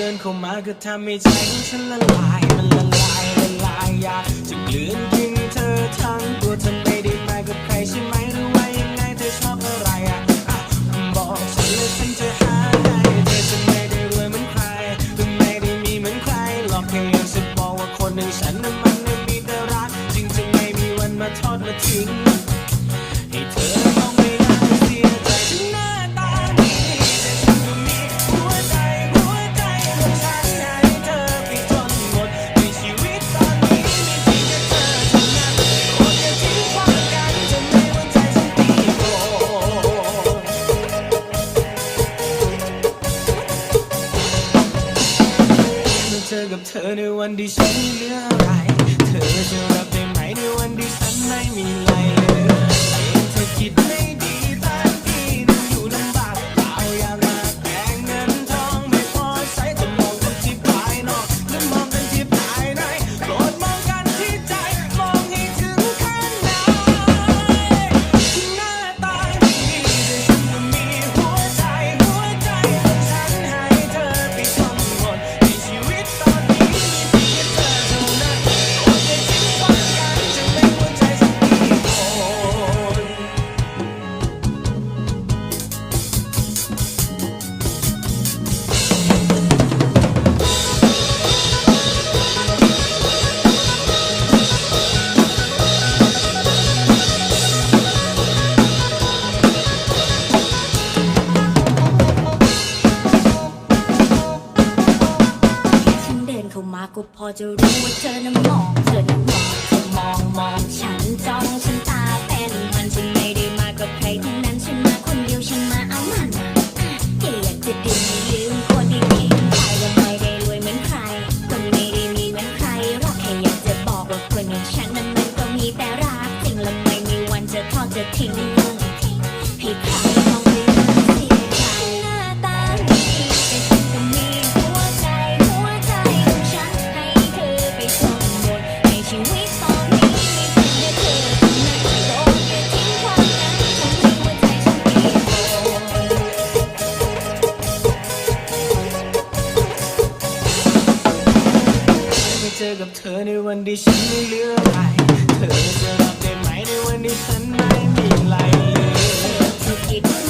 ดินเข้ามาก็ทำให้ใจของฉันละลาย มันละลายละลายอยากจะกลืนกินเธอทั้งตัวเธอ ธอในวันที่ฉันเหลืออะไร เธอจะรับได้ไหมในวันที่ฉันไม่มีอะไร ก็พอจะรู้ว่าเธอน่ะมองเธอน่ะมองเธอมองมองฉันจ้องฉันตาเป็นมันฉันไม่ได้มากับใครทั้งนั้นฉันมาคนเดียวฉันมาเอามันแค่อยากจะดื่มไม่ลืมคนที่ทิ้งไปว่าไม่ได้รวยเหมือนใครก็ไม่ได้มีเหมือนใครหรอกแค่อยากจะบอกว่าคนอย่างฉันนั้นมันก็มีแต่รักจริงและไม่มีวันจะทอดจะทิ้ง เจอกับเธอในวันที่ฉันไม่เหลืออะไร เธอจะรับได้ไหมในวันที่ฉันไม่มีอะไรเลย